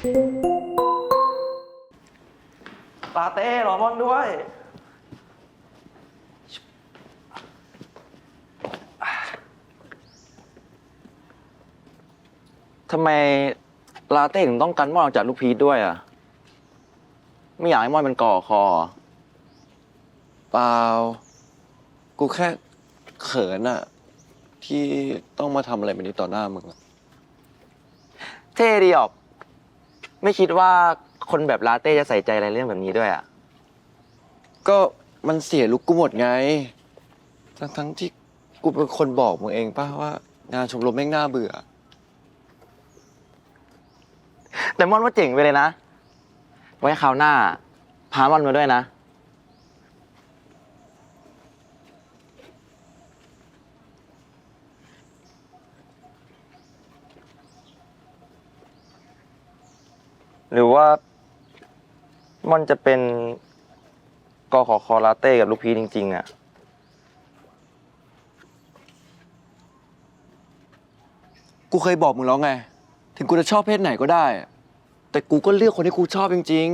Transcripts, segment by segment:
ลาเต้รอมอนด้วย ทำไมลาเต้ถึงต้องกันมอนออกจากลูกพีชด้วยอะ ไม่อยากให้มอนเป็นก่อคอเหรอเปล่า กูแค่เขินอะที่ต้องมาทำอะไรแบบนี้ต่อหน้ามึงอะ เท่ดีออก ไม่คิดว่าคนแบบลาเต้จะใส่ใจอะไรเรื่องแบบนี้ด้วยอะ ก็มันเสียลุกกูหมดไง ทั้งทั้งๆที่กูเป็นคนบอกมึงเองป่ะว่างานชมรมแม่งน่าเบื่อ แต่มอนว่าเจ๋งไปเลยนะ ไว้คราวหน้า พามอนมาด้วยนะ หรือว่ามอนจะเป็นกอขอคอลาเต้กับลูกพีจริง ๆอะกูเคยบอกมึงแล้วไง ถึงกูจะชอบเพศไหนก็ได้ แต่กูก็เลือกคนที่กูชอบจริง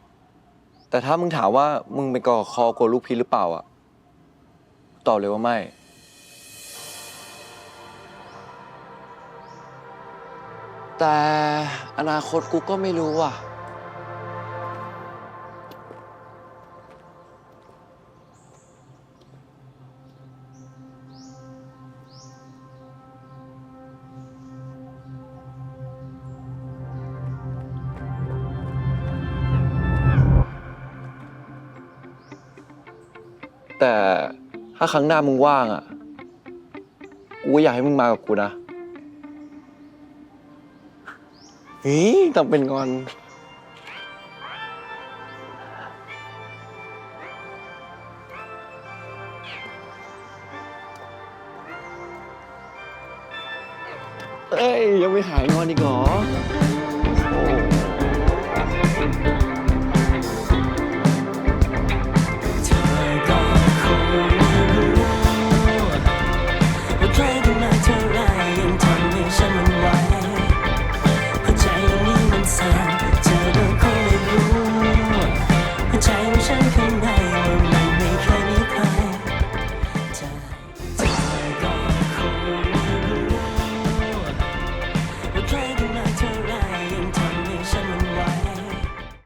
ๆ แต่ถ้ามึงถามว่ามึงเป็นกอคอโกลัวลูกพีหรือเปล่าอะตอบเลยว่าไม่ แต่อนาคตกูก็ไม่รู้ว่ะ แต่ถ้าครั้งหน้ามึงว่างอะ กูก็อยากให้มึงมากับกูนะ เฮ้ยทำเป็นงอน เอ้ย ยังไม่หายงอนอีกเหรอโอ้